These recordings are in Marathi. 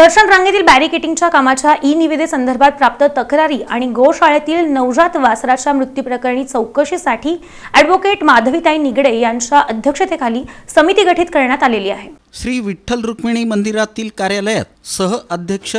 दर्शन रांगेतील बॅरिकेटिंगच्या कामाच्या ई निविदेसंदर्भात प्राप्त तक्रारी आणि गोशाळेतील नवजात वासराच्या मृत्यूप्रकरणी चौकशीसाठी ॲडव्होकेट माधवीताई निगडे यांच्या अध्यक्षतेखाली समिती गठीत करण्यात आलेली आहे. श्री विठ्ठल रुक्मिणी मंदिरातील कार्यालयात सह अध्यक्ष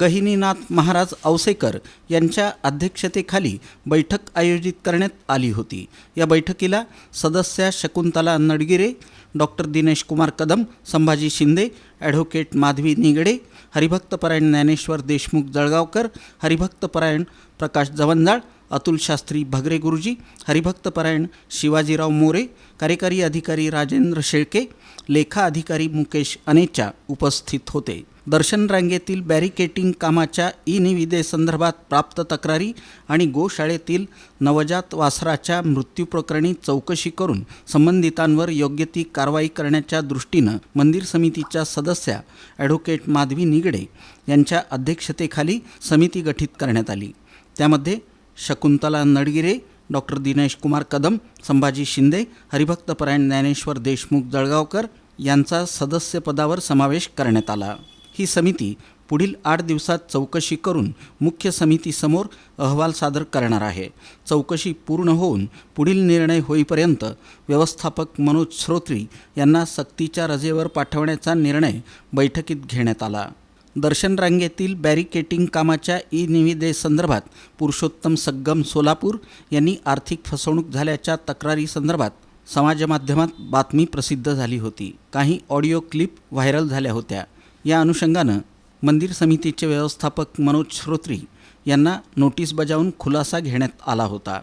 गहिनीनाथ महाराज औसेकर यांच्या अध्यक्षतेखाली बैठक आयोजित करण्यात आली होती. या बैठकीला सदस्या शकुंतला नडगिरे डॉक्टर दिनेश कुमार कदम संभाजी शिंदे ॲडव्होकेट माधवी निगडे हरिभक्तपरायण ज्ञानेश्वर देशमुख जळगावकर हरिभक्तपरायण प्रकाश जवंजाळ अतुल शास्त्री भगरे गुरुजी हरिभक्तपरायण शिवाजीराव मोरे कार्यकारी अधिकारी राजेंद्र शेळके लेखा अधिकारी मुकेश अनेचा उपस्थित होते. दर्शन रांगेतील बॅरिकेटिंग कामाच्या ई निविदेसंदर्भात प्राप्त तक्रारी आणि गोशाळेतील नवजात वासराच्या मृत्यूप्रकरणी चौकशी करून संबंधितांवर योग्य ती कारवाई करण्याच्या दृष्टीनं मंदिर समितीच्या सदस्या ॲडव्होकेट माधवी निगडे यांच्या अध्यक्षतेखाली समिती गठीत करण्यात आली. त्यामध्ये शकुंतला नडगिरे डॉक्टर दिनेश कुमार कदम संभाजी शिंदे हरिभक्तपरायण ज्ञानेश्वर देशमुख जळगावकर यांचा सदस्यपदावर समावेश करण्यात आला. ही समिती पुढील आठ दिवसात चौकशी करून मुख्य समितीसमोर अहवाल सादर करणार आहे. चौकशी पूर्ण होऊन पुढील निर्णय होईपर्यंत व्यवस्थापक मनोज श्रोत्री यांना सक्तीच्या रजेवर पाठवण्याचा निर्णय बैठकीत घेण्यात आला. दर्शन रांगेतील बॅरिकेटिंग कामाच्या ई निविदेसंदर्भात पुरुषोत्तम सग्गम सोलापूर यांनी आर्थिक फसवणूक झाल्याच्या तक्रारीसंदर्भात समाजमाध्यमात बातमी प्रसिद्ध झाली होती. काही ऑडिओ क्लिप व्हायरल झाल्या होत्या. या अनुषंगानं मंदिर समितीचे व्यवस्थापक मनोज श्रोत्री यांना नोटीस बजावून खुलासा घेण्यात आला होता.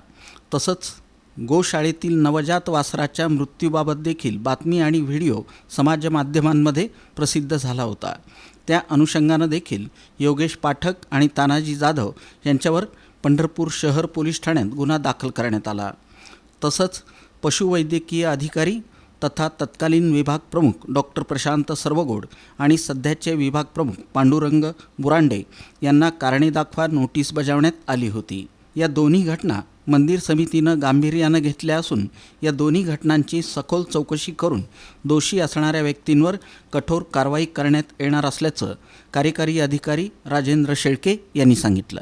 तसंच गोशाळेतील नवजात वासराच्या मृत्यूबाबत देखील बातमी आणि व्हिडिओ समाजमाध्यमांमध्ये प्रसिद्ध झाला होता. त्या अनुषंगानं देखील योगेश पाठक आणि तानाजी जाधव यांच्यावर पंढरपूर शहर पोलीस ठाण्यात गुन्हा दाखल करण्यात आला. तसंच पशुवैद्यकीय अधिकारी तथा तत्कालीन विभाग प्रमुख डॉक्टर प्रशांत सर्वगोड आणि सध्याचे विभाग प्रमुख पांडुरंग बुरांडे यांना कारणे दाखवा नोटीस बजावण्यात आली होती. या दोन्ही घटना मंदिर समितीनं गांभीर्यानं घेतल्या असून या दोन्ही घटनांची सखोल चौकशी करून दोषी असणाऱ्या व्यक्तींवर कठोर कारवाई करण्यात येणार असल्याचं कार्यकारी अधिकारी राजेंद्र शेळके यांनी सांगितलं.